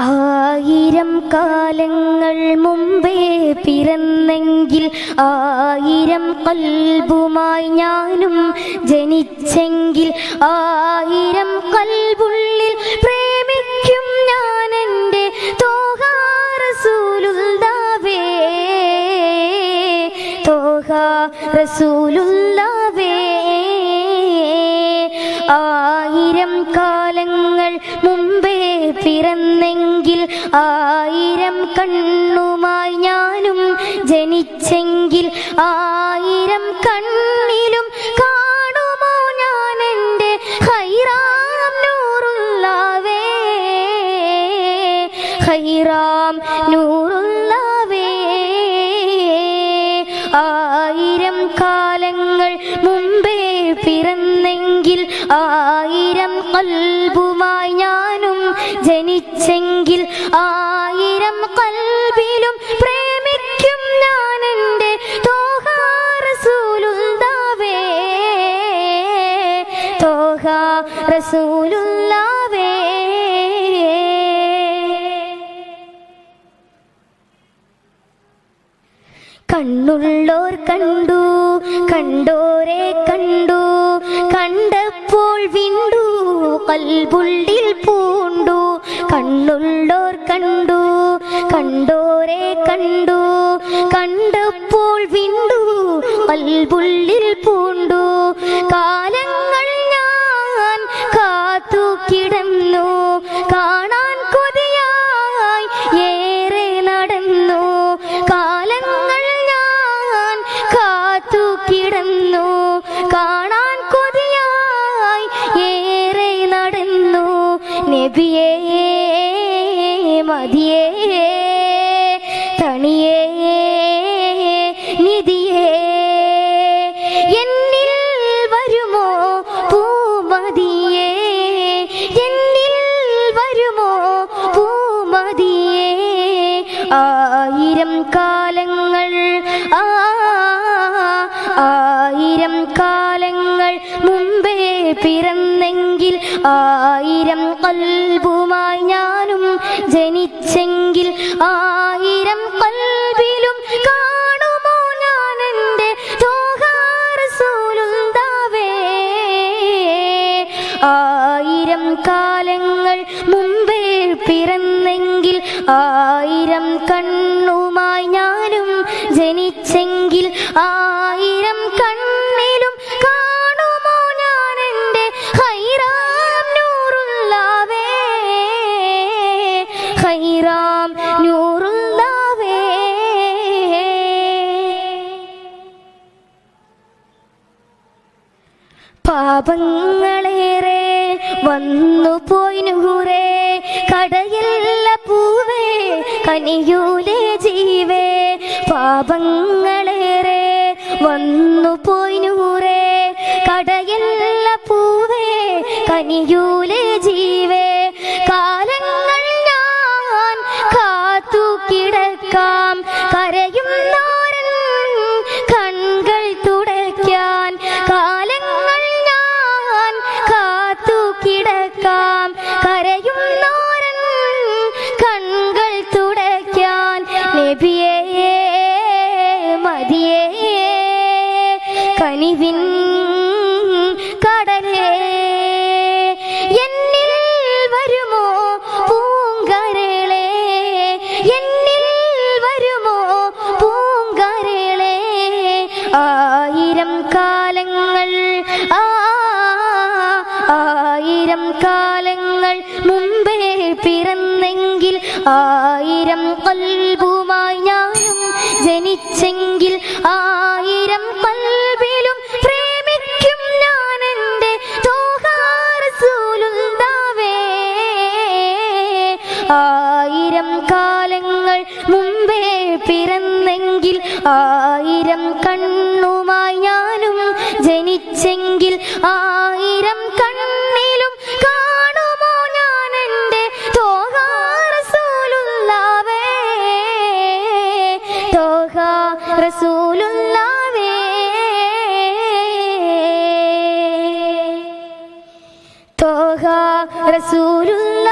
ആയിരം കാലങ്ങൾ മുമ്പേ പിറന്നെങ്കിൽ ആയിരം കൽബുമായി ഞാനും ജനിച്ചെങ്കിൽ ആയിരം കൽബുള്ളിൽ പ്രേമിക്കും ഞാൻ എന്റെ തോഹാറസൂലുള്ളാവേ തോഹ റസൂലുള്ളാവേ ആയിരം കാലങ്ങൾ മുമ്പേ പിറന്നെങ്കിൽ ആയിരം കണ്ണുമായി ഞാനും ജനിച്ചെങ്കിൽ ആയിരം കണ്ണിലും കാണുമോ ഞാൻ എന്റെ ഹൈറാം നൂറുള്ളവേ? ഹൈറാം നൂറുള്ളവേ. ആയിരം കാലങ്ങൾ മുമ്പേ പിറന്നെങ്കിൽ ആയിരം ഞാനും ജനിച്ചെങ്കിൽ ആയിരം കൽവിലും പ്രേമിക്കും ഞാൻ എന്റെ കണ്ണുള്ളോർ കണ്ടു കണ്ടോരെ കണ്ടു കണ്ടപ്പോൾ വിണ്ടു കൽബുള്ളിൽ പൂണ്ടു കണ്ണുള്ളോർ കണ്ടു കണ്ടോരെ കണ്ടു കണ്ടപ്പോൾ വിണ്ടു പൽപുള്ളിൽ പൂണ്ടു. കാലങ്ങൾ ഞാൻ കാത്തു കിടന്നു കാണാൻ കൊതിയായി ഏറെ നടന്നു. കാലങ്ങൾ ഞാൻ കാത്തു കിടന്നു കാണാൻ കൊതിയായി ഏറെ നടന്നു. നബിയേ മതിയേ തണിയേ നിധിയേ. എന്നിൽ വരുമോ പൂമതിയേ എന്നിൽ വരുമോ പൂമതിയേ ആയിരം കാലങ്ങൾ ആയിരം കൽബുമായി ഞാനും ജനിച്ചെങ്കിൽ ആയിരം കൽബിലും കാണുമോ ഞാൻ എന്റെ തോഹാറസൂലുണ്ടാവേ ആയിരം കാലങ്ങൾ മുമ്പേ പിറന്നെങ്കിൽ ആയിരം കണ്ണുമായി ഞാനും ജനിച്ചെങ്കിൽ ആയിരം കണ്ണിലും പാപങ്ങളേറെ വന്നു പോയി കടയല്ല പൂവേ കനിയൂലേ ജീവേ. പാപങ്ങളേറെ വന്നു പോയി കടയല്ല പൂവേ കനിയൂലേ ആയിരം കാലങ്ങൾ ആയിരം കാലങ്ങൾ മുമ്പേ പിറന്നെങ്കിൽ ആയിരം കൽബുമായി ഞാനും ജനിച്ചെങ്കിൽ ജനിച്ചെങ്കിൽ ആയിരം കണ്ണിലും കാണുമോ ഞാൻ എന്റെ തോഹാറസൂലുള്ളാവേ തോഹ റസൂലുള്ളാവേ. തോഹ റസൂലുള്ള